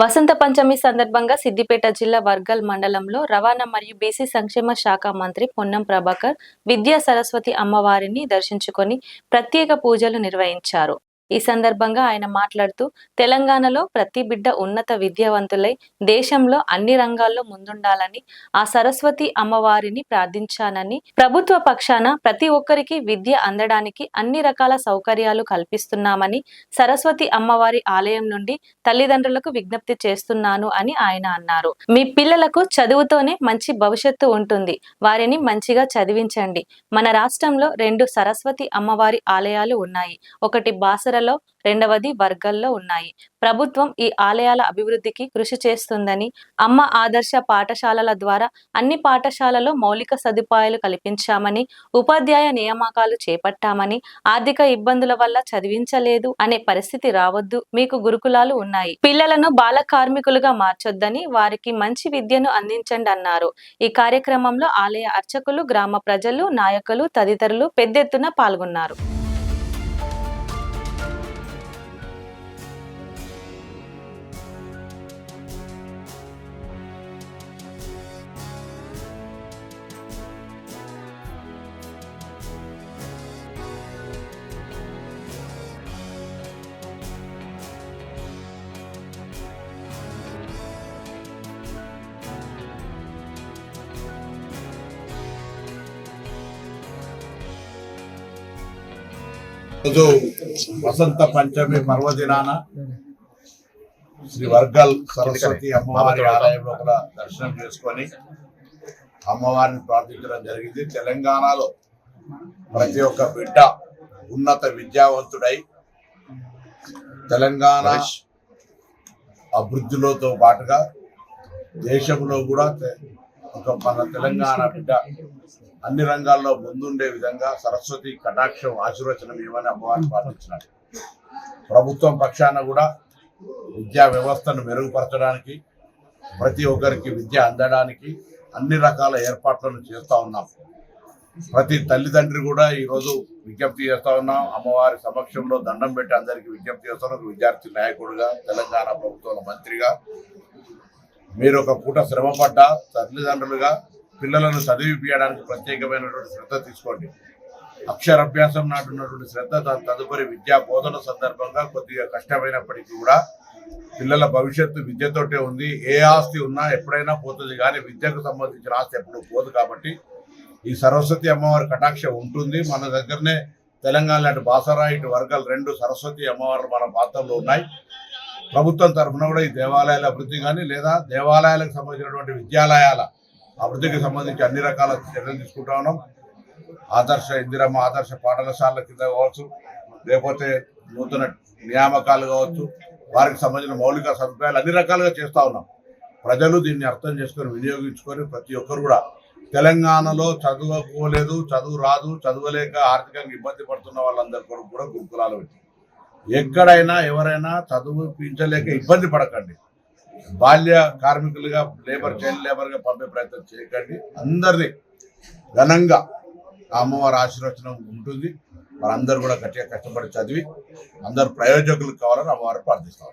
వసంత పంచమి సందర్భంగా సిద్దిపేట జిల్లా వర్గల్ మండలంలో రవాణా మరియు బీసీ సంక్షేమ శాఖ మంత్రి పొన్నం ప్రభాకర్ విద్యా సరస్వతి అమ్మవారిని దర్శించుకొని ప్రత్యేక పూజలు నిర్వహించారు. ఈ సందర్భంగా ఆయన మాట్లాడుతూ తెలంగాణలో ప్రతి బిడ్డ ఉన్నత విద్యావంతులై దేశంలో అన్ని రంగాల్లో ముందుండాలని ఆ సరస్వతి అమ్మవారిని ప్రార్థించానని ప్రభుత్వ పక్షాన ప్రతి ఒక్కరికి విద్య అందడానికి అన్ని రకాల సౌకర్యాలు కల్పిస్తున్నామని సరస్వతి అమ్మవారి ఆలయం నుండి తల్లిదండ్రులకు విజ్ఞప్తి చేస్తున్నాను అని ఆయన అన్నారు. మీ పిల్లలకు చదువుతోనే మంచి భవిష్యత్తు ఉంటుంది. వారిని మంచిగా చదివించండి. మన రాష్ట్రంలో రెండు సరస్వతి అమ్మవారి ఆలయాలు ఉన్నాయి. ఒకటి బాసరలో రెండవది వర్గల్లో ఉన్నాయి. ప్రభుత్వం ఈ ఆలయాల అభివృద్ధికి కృషి చేస్తుందని అమ్మ ఆదర్శ పాఠశాలల ద్వారా అన్ని పాఠశాలలో మౌలిక సదుపాయాలు కల్పించామని ఉపాధ్యాయ నియామకాలు చేపట్టామని ఆర్థిక ఇబ్బందుల వల్ల చదివించలేదు అనే పరిస్థితి రావద్దు మీకు గురుకులాలు ఉన్నాయి. పిల్లలను బాల కార్మికులుగా మార్చొద్దని వారికి మంచి విద్యను అందించండి అన్నారు. ఈ కార్యక్రమంలో ఆలయ అర్చకులు గ్రామ ప్రజలు నాయకులు తదితరులు పెద్ద ఎత్తున పాల్గొన్నారు. రోజు వసంత పంచమి పర్వదినాన శ్రీ వర్గల్ సరస్వతి అమ్మవారి ఆలయంలో కూడా దర్శనం చేసుకొని అమ్మవారిని ప్రార్థించడం జరిగింది. తెలంగాణలో ప్రతి ఒక్క బిడ్డ ఉన్నత విద్యావంతుడై తెలంగాణ అభివృద్ధిలోతో పాటుగా దేశంలో కూడా ఒక మన తెలంగాణ బిడ్డ అన్ని రంగాల్లో ముందుండే విధంగా సరస్వతి కటాక్షం ఆశీర్వచనం ఏమని అమ్మవారిని ప్రార్థించినారు ప్రభుత్వం పక్షాన కూడా విద్యా వ్యవస్థను మెరుగుపరచడానికి ప్రతి ఒక్కరికి విద్య అందడానికి అన్ని రకాల ఏర్పాట్లను చేస్తూ ఉన్నాం. ప్రతి తల్లిదండ్రి కూడా ఈరోజు విజ్ఞప్తి చేస్తా ఉన్నాం. అమ్మవారి సమక్షంలో దండం పెట్టి అందరికీ విజ్ఞప్తి చేస్తున్నాం విద్యార్థి నాయకుడిగా తెలంగాణ ప్రభుత్వంలో మంత్రిగా మీరు ఒక పూట శ్రమపడ్డ తల్లిదండ్రులుగా పిల్లలను చదివిపించడానికి ప్రత్యేకమైనటువంటి శ్రద్ధ తీసుకోండి. అక్షరాభ్యాసం నాటున్నటువంటి శ్రద్ధ త- తదుపరి విద్యా బోధన సందర్భంగా కొద్దిగా కష్టమైనప్పటికీ కూడా పిల్లల భవిష్యత్తు విద్యతోటే ఉంది. ఏ ఆస్తి ఉన్నా ఎప్పుడైనా పోతుంది. కానీ విద్యకు సంబంధించిన ఆస్తి ఎప్పుడు పోదు కాబట్టి ఈ సరస్వతి అమ్మవారి కటాక్ష ఉంటుంది. మన దగ్గరనే తెలంగాణ లాంటి బాసరా ఇటు వర్గాలు రెండు సరస్వతి అమ్మవార్లు మన ప్రాంతంలో ఉన్నాయి. ప్రభుత్వం తరఫున కూడా ఈ దేవాలయాల అభివృద్ధి కానీ లేదా దేవాలయాలకు సంబంధించినటువంటి విద్యాలయాల అభివృద్ధికి సంబంధించి అన్ని రకాల చర్యలు తీసుకుంటా ఉన్నాం. ఆదర్శ ఇందిరమ్మ ఆదర్శ పాఠశాలల కింద కావచ్చు లేకపోతే నూతన నియామకాలు కావచ్చు వారికి సంబంధించిన మౌలిక సదుపాయాలు అన్ని రకాలుగా చేస్తూ ఉన్నాం. ప్రజలు దీన్ని అర్థం చేసుకొని వినియోగించుకొని ప్రతి ఒక్కరు కూడా తెలంగాణలో చదువుకోలేదు చదువు రాదు చదువులేక ఆర్థికంగా ఇబ్బంది పడుతున్న వాళ్ళందరి కొరకు కూడా గురుకులాలు పెట్టాం ఎక్కడైనా ఎవరైనా చదువుపించలేక ఇబ్బంది పడకండి. బాల్య కార్మికులుగా లేబర్ చైల్డ్ లేబర్గా పంపే ప్రయత్నం చేయకండి. అందరినీ ఘనంగా ఆ అమ్మవారి ఆశీర్వచనం ఉంటుంది. వారందరూ కూడా గట్టిగా కష్టపడి చదివి అందరు ప్రయోజకులు కావాలని అమ్మవారు ప్రార్థిస్తాం